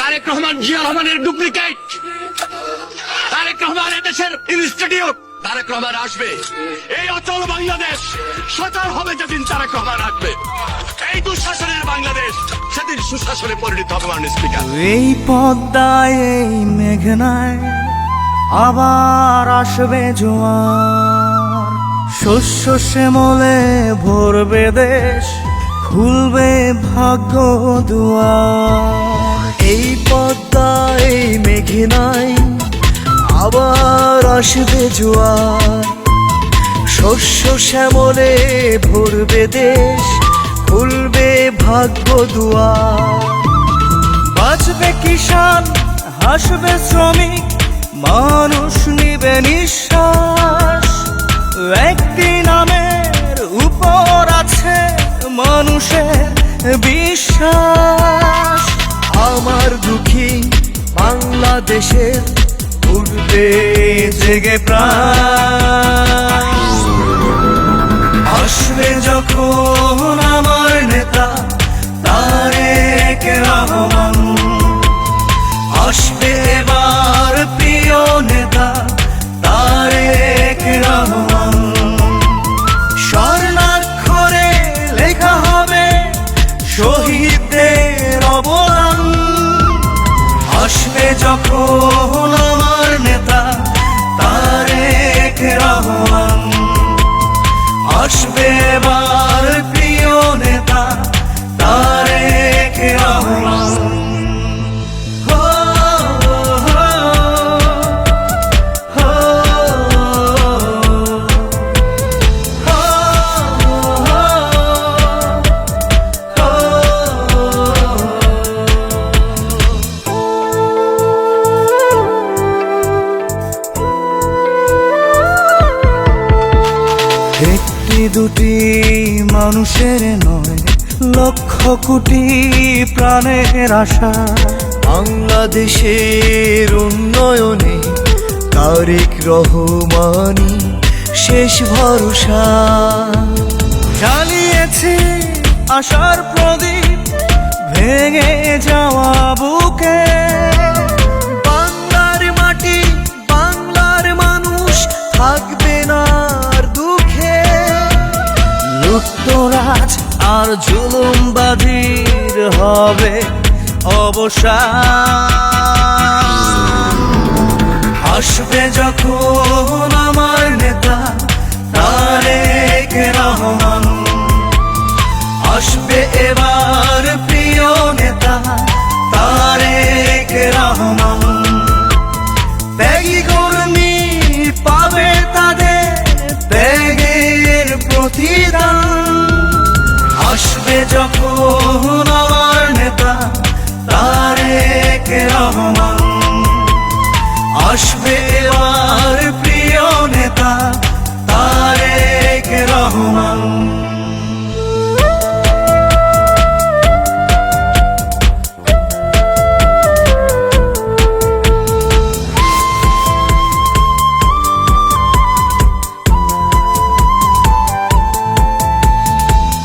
তারেক রহমান জিয়া রহমানের ডুপ্লিকেট। তারেক রহমান দেশের ইনস্টিটিউট। তারেক রহমান আসবে। এই অচল বাংলাদেশ সচল হবে যেদিন তারেক রহমান আসবে। এই দুঃশাসনের বাংলাদেশ সেদিন সুশাসনে পরিণত হবে মাননীয় স্পিকার। এই পদ্মায়, এই মেঘনায় আবার আসবে জোয়ার। শস্য শ্যামলে ভরবে দেশ, খুলবে ভাগ্য দুয়ার। এই পদ্মায় এই মেঘনায় আবার আসবে জোয়ার। শস্য শ্যামলে ভরবে দেশ, খুলবে ভাগ্য দুয়ার। বাঁচবে কিষান হাসবে শ্রমিক, মানুষ নিবে নিঃশ্বাস। একটি নামের উপর আছে মানুষের বিশ্বাস। আমার দুঃখী বাংলাদেশের উঠবে জেগে প্রাণ। আসবে যখন আমার নেতা যখন আমার নেতা তারেক রহমান। আসবে এবার দুটি মানুষের নয়, লক্ষ কোটি প্রাণের আশা। বাংলাদেশের উন্নয়নে তারেক রহমানি শেষ ভরসা। জ্বালিয়েছে আশার প্রদীপ, ভেঙে যাওয়া বুকে। আর জুলুমবাদীর হবে অবসান। আসবে যখন আমার নেতা তারেক রহমান। আসবে এবার প্রিয় নেতা তারেক রহমান। যখন আমার নেতা তারেক রহমান। আসবে এবার প্রিয় নেতা তারেক রহমান।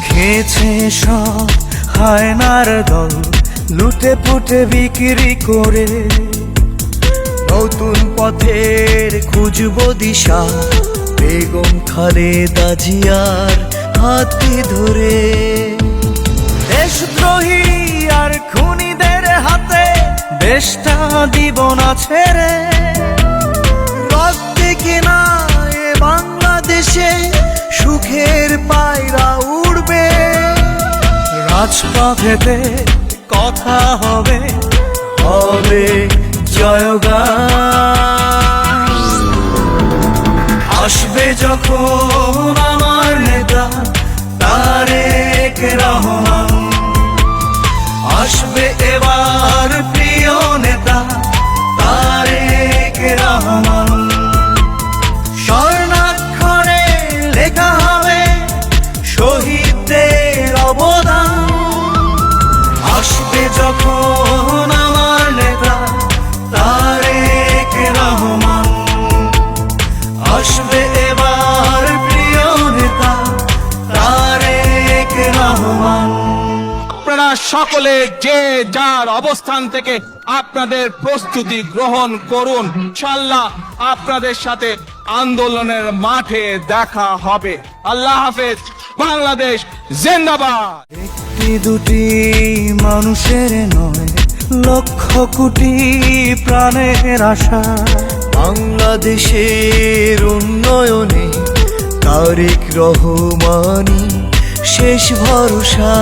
খেয়েছে সব হায়নার দল লুটে পুটে বিক্রি করে। নতুন পথের খুঁজব দিশা, বেগম খালেদা জিয়ার হাতে ধরে। দেশদ্রোহী আর খুনিদের হাতে, দেশটা দিব না ছেড়ে। রাজপথেতে কথা হবে হবে জয়গান। আসবে যখন আমার নেতা তারেক রহমান। আসবে এবার যার অবস্থান থেকে আপনাদের প্রস্তুতি গ্রহণ করুন ইনশাল্লাহ আপনাদের সাথে আন্দোলনের মাঠে দেখা হবে। আল্লাহ হাফেজ। বাংলাদেশ জিন্দাবাদ। একটি দুটি মানুষের নয়, লক্ষ কোটি প্রাণের আশা। বাংলাদেশের উন্নয়নে তারিক রহমানি শেষ ভরসা।